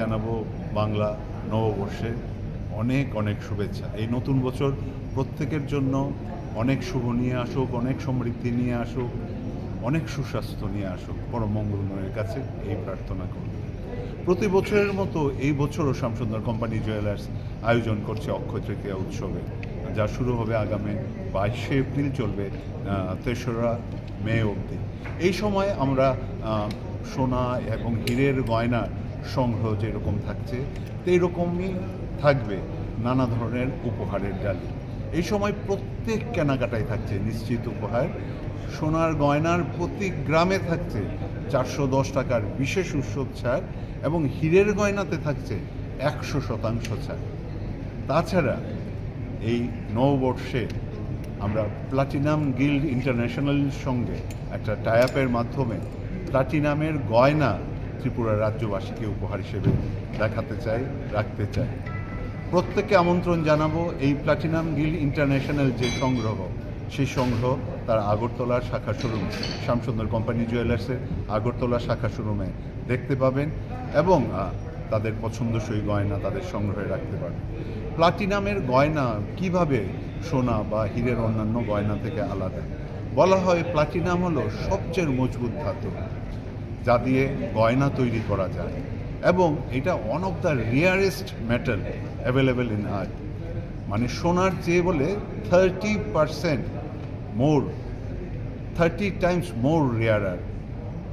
জানাব বাংলা নববর্ষে অনেক অনেক শুভেচ্ছা। এই নতুন বছর প্রত্যেকের জন্য অনেক শুভ নিয়ে আসুক, অনেক সমৃদ্ধি নিয়ে আসুক, অনেক সুস্বাস্থ্য নিয়ে আসুক। পরম মঙ্গলময়ের কাছে এই প্রার্থনা করব। প্রতি বছরের মতো এই বছরও শামসুন্দর কোম্পানি জুয়েলার্স আয়োজন করছে অক্ষয় তৃতীয়া উৎসবে, যা শুরু হবে আগামী বাইশে এপ্রিল চলবে তেসরা মে অবধি। এই সময় আমরা সোনা এবং হীরের গয়না সংগ্রহ যেরকম থাকছে রকমই থাকবে নানা ধরনের উপহারের ডালি। এই সময় প্রত্যেক কেনাকাটায় থাকছে নিশ্চিত উপহার। সোনার গয়নার প্রতি গ্রামে থাকছে চারশো দশ টাকার বিশেষ উৎসব ছাড় এবং হীরের গয়নাতে থাকছে একশো শতাংশ ছাড়। তাছাড়া এই নববর্ষে আমরা প্লাটিনাম গিল্ড ইন্টারন্যাশনালের সঙ্গে একটা টাইআপের মাধ্যমে প্লাটিনামের গয়না ত্রিপুরা রাজ্যবাসীকে উপহার হিসেবে দেখাতে চাই, রাখতে চাই। প্রত্যেককে আমন্ত্রণ জানাব এই প্লাটিনাম গিল ইন্টারন্যাশনাল যে সংগ্রহ, সেই সংগ্রহ তার আগরতলার শাখা শোরুম, শ্যামসুন্দর কোম্পানি জুয়েলার্সের আগরতলা শাখা শোরুমে দেখতে পাবেন এবং তাদের পছন্দসই গয়না তাদের সংগ্রহে রাখতে পারবেন। প্লাটিনামের গয়না কীভাবে সোনা বা হীরের অন্যান্য গয়না থেকে আলাদা? বলা হয় প্লাটিনাম হলো সবচেয়ে মজবুত ধাতু। যা দিয়ে গয়না তৈরি করা যায়। এবং এটা one of the rarest metal available in earth মানে সোনার চেয়ে বলে thirty percent more thirty times more rarer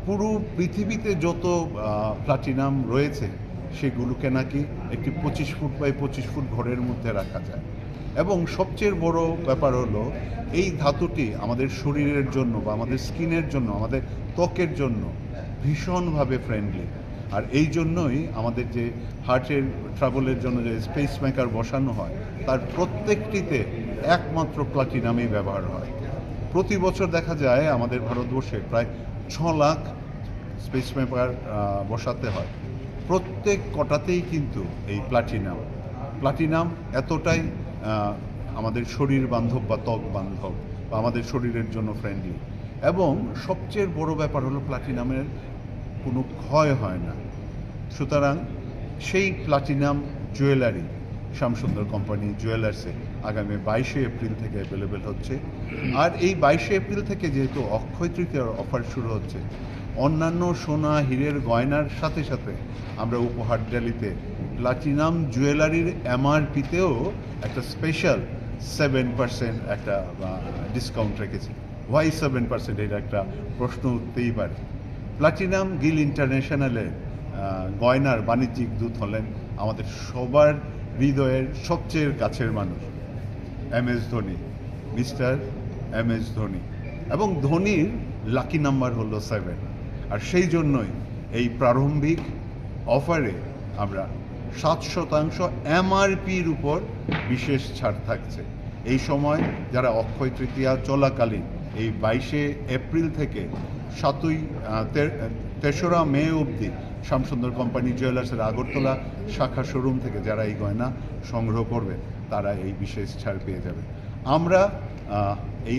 পুরো পৃথিবীতে যত প্লাটিনাম রয়েছে, সেগুলোকে নাকি একটি পঁচিশ ফুট বাই পঁচিশ ফুট ঘরের মধ্যে রাখা যায়। এবং সবচেয়ে বড় ব্যাপার হলো, এই ধাতুটি আমাদের শরীরের জন্য বা আমাদের স্কিনের জন্য, আমাদের ত্বকের জন্য ভীষণভাবে ফ্রেন্ডলি আর এই জন্যই আমাদের যে হার্টের ট্রাবলের জন্য যে স্পেস মেকার বসানো হয়, তার প্রত্যেকটিতে একমাত্র প্লাটিনামই ব্যবহার হয়। প্রতি বছর দেখা যায় আমাদের ভারতবর্ষে প্রায় ছ লাখ স্পেস মেকার বসাতে হয়। প্রত্যেক কটাতেই কিন্তু এই প্লাটিনাম প্লাটিনাম এতটাই আমাদের শরীর বান্ধব বা ত্বক বান্ধব বা আমাদের শরীরের জন্য ফ্রেন্ডলি এবং সবচেয়ে বড় ব্যাপার হলো প্লাটিনামের কোনো ক্ষয় হয় না। সুতরাং সেই প্লাটিনাম জুয়েলারি, শ্যামসুন্দর কোম্পানি জুয়েলার্সে আগামী বাইশে এপ্রিল থেকে অ্যাভেলেবেল হচ্ছে। আর এই বাইশে এপ্রিল থেকে যেহেতু অক্ষয় তৃতীয়ার অফার শুরু হচ্ছে, অন্যান্য সোনা, হীরের গয়নার সাথে সাথে আমরা উপহার ডালিতে প্লাটিনাম জুয়েলারির এমআরপিতেও একটা স্পেশাল সেভেন পার্সেন্ট একটা ডিসকাউন্ট রেখেছি। ওয়াই সেভেন পার্সেন্ট এটা একটা প্রশ্ন উঠতেই পারে? প্লাটিনাম গিল ইন্টারন্যাশনালের আহ, গয়নার বাণিজ্যিক দূত হলেন আমাদের সবার হৃদয়ের সবচেয়ে কাছের মানুষ M S Dhoni mister M S Dhoni এবং ধোনির লাকি নাম্বার হলো সেভেন আর সেই জন্যই এই প্রারম্ভিক অফারে আমরা সাত শতাংশ এমআরপির উপর বিশেষ ছাড় থাকছে। এই সময় যারা অক্ষয় তৃতীয়া চলাকালীন এই বাইশে এপ্রিল থেকে সাতই তেসরা মে অবধি শ্যামসুন্দর কোম্পানি জুয়েলার্সের আগরতলা শাখা শোরুম থেকে যারা এই গয়না সংগ্রহ করবে, তারা এই বিশেষ ছাড় পেয়ে যাবে। আমরা এই